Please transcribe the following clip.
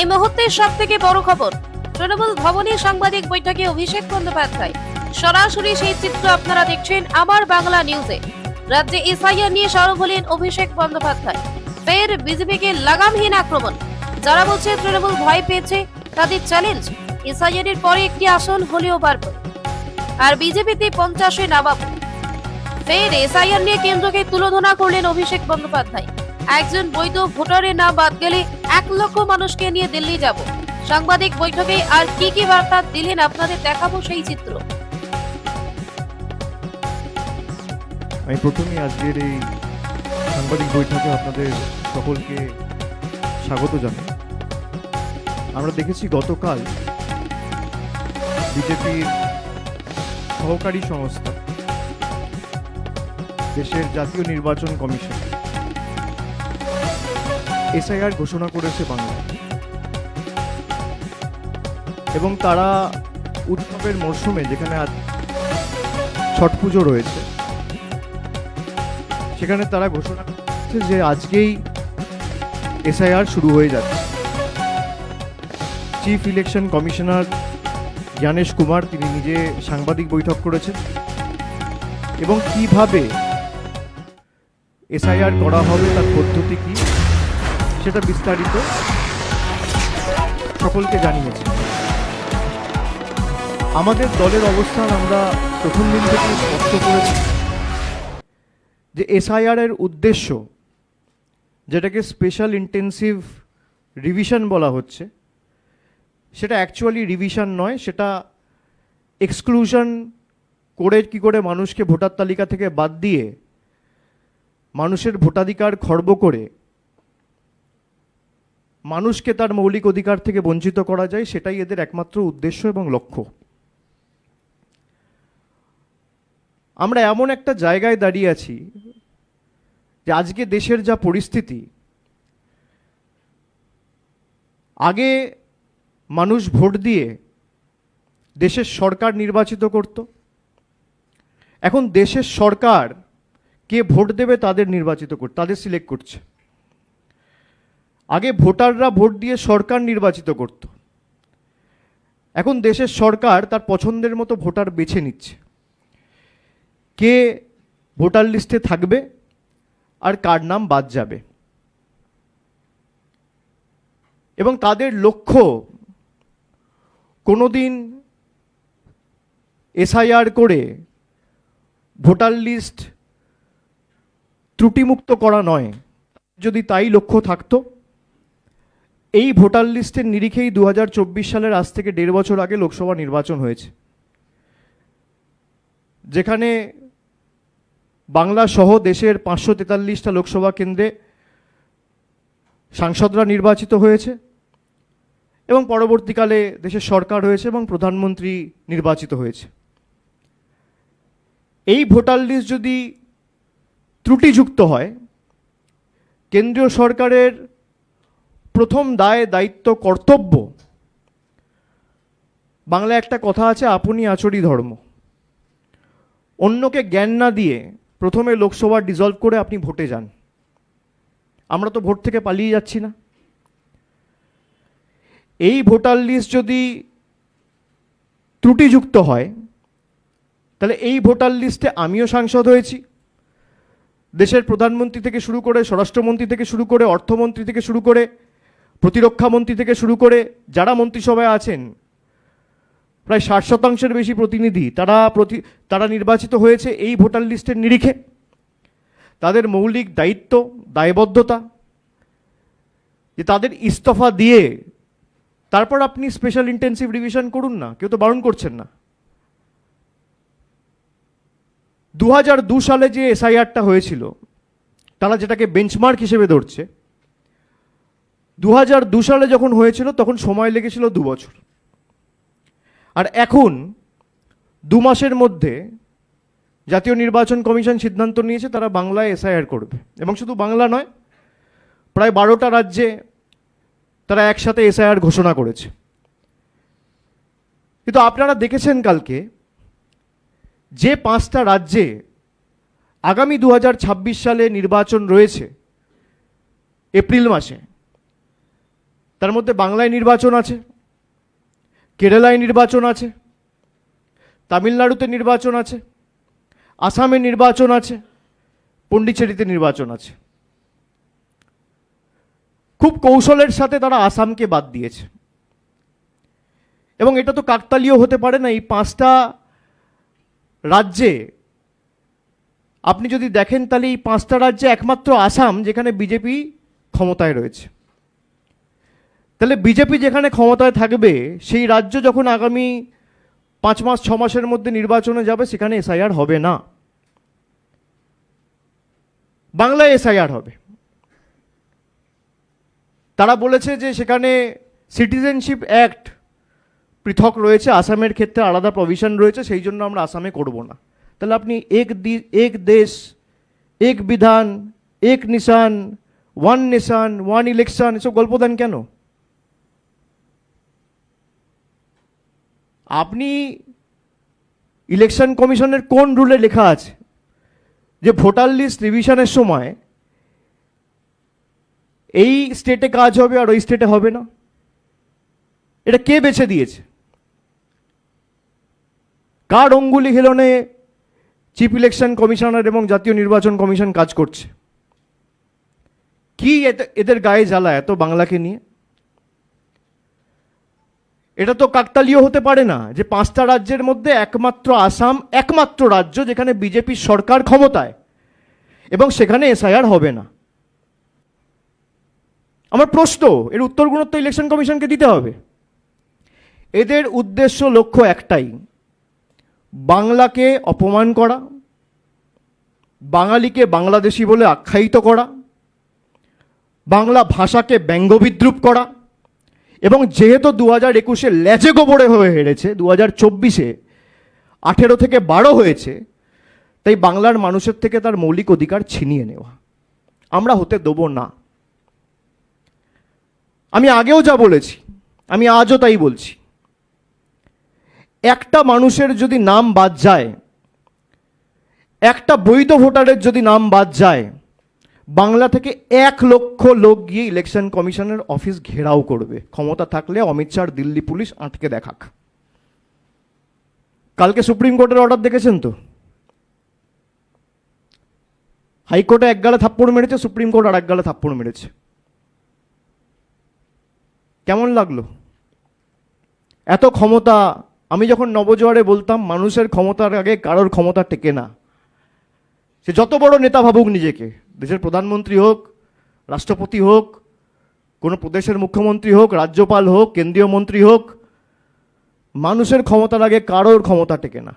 এই মুহূর্তে সব থেকে বড় খবর, তৃণমূল ভবনে সাংবাদিক বৈঠকে অভিষেক বন্দ্যোপাধ্যায়। সরাসরি সেই চিত্র আপনারা দেখছেন আমার বাংলা নিউজে। রাজ্যে এসআইআর নিয়ে সরব হলেন অভিষেক বন্দ্যোপাধ্যায়। ফের বিজেপিকে লাগামহীন আক্রমণ। যারা বলছে তৃণমূল ভয় পেয়েছে, তাদের চ্যালেঞ্জ এসআইআর এর পরে একটি আসন হলেও বাড়বে আর বিজেপিতে পঞ্চাশে নামাবো ফের এসআইআর নিয়ে কেন্দ্রকে তুলোধনা করলেন অভিষেক বন্দ্যোপাধ্যায়। একজন বৈধ ভোটারের নাম বাদ গেলে এক লক্ষ মানুষকে নিয়ে দিল্লি যাব। সাংবাদিক বৈঠকে আর কি কি বার্তা দিলেন আপনাদের দেখাবো সেই চিত্র। আমি প্রথমেই আজকের এই সাংবাদিক বৈঠকে আপনাদের সকলকে স্বাগত জানাই। আমরা দেখেছি গতকাল বিজেপির সহকারী সংস্থা, দেশের জাতীয় নির্বাচন কমিশন এসআইআর ঘোষণা করেছে বাংলায় এবং তারা উৎসবের মরশুমে যেখানে আজ ছট পুজো রয়েছে, সেখানে তারা ঘোষণা করছে যে আজকেই এসআইআর শুরু হয়ে যাচ্ছে। Chief election commissioner Gyanesh Kumar, তিনি নিজে সাংবাদিক বৈঠক করেছেন এবং কীভাবে এসআইআর করা হবে, তার পদ্ধতি কি? সেটা বিস্তারিত সকলকে জানিয়েছে। আমাদের দলের অবস্থান আমরা প্রথম দিন থেকে স্পষ্ট করেছি যে এসআইআর এর উদ্দেশ্য, যেটাকে স্পেশাল ইন্টেন্সিভ রিভিশন বলা হচ্ছে, সেটা অ্যাকচুয়ালি রিভিশন নয়, সেটা এক্সক্লুশন করে কি করে মানুষকে ভোটার তালিকা থেকে বাদ দিয়ে মানুষের ভোটাধিকার খর্ব করে মানুষকে তার মৌলিক অধিকার থেকে বঞ্চিত করা যায়, সেটাই এদের একমাত্র উদ্দেশ্য এবং লক্ষ্য। আমরা এমন একটা জায়গায় দাঁড়িয়ে আছি যে আজকে দেশের যা পরিস্থিতি, আগে মানুষ ভোট দিয়ে দেশের সরকার নির্বাচিত করত, এখন দেশের সরকার কে ভোট দেবে তাদের নির্বাচিত কর তাদের সিলেক্ট করছে। আগে ভোটাররা ভোট দিয়ে সরকার নির্বাচিত করত। এখন দেশের সরকার তার পছন্দের মতো ভোটার বেছে নিচ্ছে। কে ভোটার লিস্টে থাকবে আর কার নাম বাদ যাবে। এবং তাদের লক্ষ্য কোনোদিন এসআইআর করে ভোটার লিস্ট ত্রুটিমুক্ত করা নয়। যদি তাই লক্ষ্য থাকতো এই ভোটার লিস্টের নিরিখেই দু হাজার চব্বিশ সালের আজ থেকে দেড় বছর আগে লোকসভা নির্বাচন হয়েছে। যেখানে বাংলা সহ দেশের পাঁচশো তেতাল্লিশটা লোকসভা কেন্দ্রে সাংসদরা নির্বাচিত হয়েছে এবং পরবর্তীকালে দেশের সরকার হয়েছে এবং প্রধানমন্ত্রী নির্বাচিত হয়েছে। এই ভোটার লিস্ট যদি ত্রুটিযুক্ত হয়, কেন্দ্রীয় সরকারের প্রথম দায়, দায়িত্ব, কর্তব্য। বাংলায় একটা কথা আছে, আপনি আচরি ধর্ম। অন্যকে জ্ঞান না দিয়ে প্রথমে লোকসভা ডিজলভ করে আপনি ভোটে যান। আমরা তো ভোট থেকে পালিয়ে যাচ্ছি না। এই ভোটার লিস্ট যদি ত্রুটিযুক্ত হয়, তাহলে এই ভোটার লিস্টে আমিও সাংসদ হয়েছি। দেশের প্রধানমন্ত্রী থেকে শুরু করে, স্বরাষ্ট্রমন্ত্রী থেকে শুরু করে, অর্থমন্ত্রী থেকে শুরু করে প্রতিরক্ষা মন্ত্রী থেকে শুরু করে যারা মন্ত্রিসভায় আছেন, প্রায় ষাট শতাংশের বেশি প্রতিনিধি তারা প্রতি, তারা নির্বাচিত হয়েছে এই ভোটার লিস্টের নিরিখে। তাদের মৌলিক দায়িত্ব, দায়বদ্ধতা, যে তাদের ইস্তফা দিয়ে তারপর আপনি স্পেশাল ইন্টেন্সিভ রিভিশন করুন না, কেউ তো বারণ করছেন না। দু সালে যে এসআইআরটা হয়েছিল, তারা যেটাকে বেঞ্চমার্ক হিসেবে ধরছে দু সালে যখন হয়েছিল, তখন সময় লেগেছিল দু বছর। আর এখন, দু মাসের মধ্যে জাতীয় নির্বাচন কমিশন সিদ্ধান্ত নিয়েছে, তারা বাংলায় এসআইআর করবে। এবং শুধু বাংলা নয়, প্রায় বারোটা রাজ্যে তারা একসাথে এসআইআর ঘোষণা করেছে। কিন্তু আপনারা দেখেছেন কালকে যে পাঁচটা রাজ্যে আগামী দু হাজার ছাব্বিশ সালে নির্বাচন রয়েছে, এপ্রিল মাসে তার মধ্যে বাংলায় নির্বাচন আছে, কেরালায় নির্বাচন আছে, তামিলনাড়ুতে নির্বাচন আছে, আসামে নির্বাচন আছে, পন্ডিচেরিতে নির্বাচন আছে। খুব কৌশলের সাথে তারা আসামকে বাদ দিয়েছে। এবং এটা তো কাকতালীয় হতে পারে না, এই পাঁচটা রাজ্যে আপনি যদি দেখেন তাহলে এই পাঁচটা রাজ্যে একমাত্র আসাম, যেখানে বিজেপি ক্ষমতায় রয়েছে। তাহলে বিজেপি যেখানে ক্ষমতায় থাকবে, সেই রাজ্য যখন আগামী পাঁচ মাস, ছ মাসের মধ্যে নির্বাচনে যাবে, সেখানে এসআইআর হবে না। বাংলায় এসআইআর হবে। তারা বলেছে যে সেখানে সিটিজেনশিপ অ্যাক্ট পৃথক রয়েছে, আসামের ক্ষেত্রে আলাদা প্রভিশন রয়েছে, সেই জন্য আমরা আসামে করব না। তাহলে আপনি এক দি- এক দেশ, এক বিধান, এক নিশান ওয়ান নেশান ওয়ান ইলেকশন এসব গল্প দেন কেন? আপনি ইলেকশন কমিশনের কোন রুলে লেখা আছে? যে ভোটার লিস্ট রিভিশনের সময় এই স্টেটে কাজ হবে আর ওই স্টেটে হবে না? এটা কে বেছে দিয়েছে? কার অঙ্গুলি হিলনে চিফ ইলেকশন কমিশনার এবং জাতীয় নির্বাচন কমিশন কাজ করছে? কি এদের গায়ে জ্বালা এত বাংলাকে নিয়ে? এটা তো কাকতালীয় হতে পারে না যে পাঁচটা রাজ্যের মধ্যে একমাত্র আসাম একমাত্র রাজ্য যেখানে বিজেপির সরকার ক্ষমতায়, এবং সেখানে এসআইআর হবে না। আমার প্রশ্ন, এর উত্তরগুলো তো ইলেকশন কমিশনকে দিতে হবে। এদের উদ্দেশ্য লক্ষ্য একটাই, বাংলাকে অপমান করা, বাঙালিকে বাংলাদেশি বলে আখ্যায়িত করা, বাংলা ভাষাকে ব্যঙ্গবিদ্রুপ করা এবং যেহেতু দু হাজার একুশে লেজে গোবরে হয়ে হেরেছে দু হাজার চব্বিশে আঠেরো থেকে বারো হয়েছে, তাই বাংলার মানুষের থেকে তার মৌলিক অধিকার ছিনিয়ে নেওয়া। আমরা হতে দেবো না। আমি আগেও যা বলেছি, আমি আজও তাই বলছি। একটা মানুষের যদি নাম বাদ যায়, একটা বৈধ ভোটারের যদি নাম বাদ যায় বাংলা থেকে এক লক্ষ লোক গিয়ে ইলেকশন কমিশনের অফিস ঘেরাও করবে। ক্ষমতা থাকলে অমিত শাহ দিল্লি পুলিশ আটকে দেখাক। কালকে সুপ্রিম কোর্টের অর্ডার দেখেছেন তো? হাইকোর্টে এক গালে থাপ্পড় মেরেছে, সুপ্রিম কোর্ট আর এক গালে থাপ্পড় মেরেছে। কেমন লাগল? এত ক্ষমতা, আমি যখন নবজোয়ারে বলতাম, মানুষের ক্ষমতার আগে কারোর ক্ষমতা টেকে না। সে যত বড় নেতা ভাবুক নিজেকে, দেশের প্রধানমন্ত্রী হোক, রাষ্ট্রপতি হোক, কোনো প্রদেশের মুখ্যমন্ত্রী হোক, রাজ্যপাল হোক, কেন্দ্রীয় মন্ত্রী হোক, মানুষের ক্ষমতার আগে কারোর ক্ষমতা টেকে না।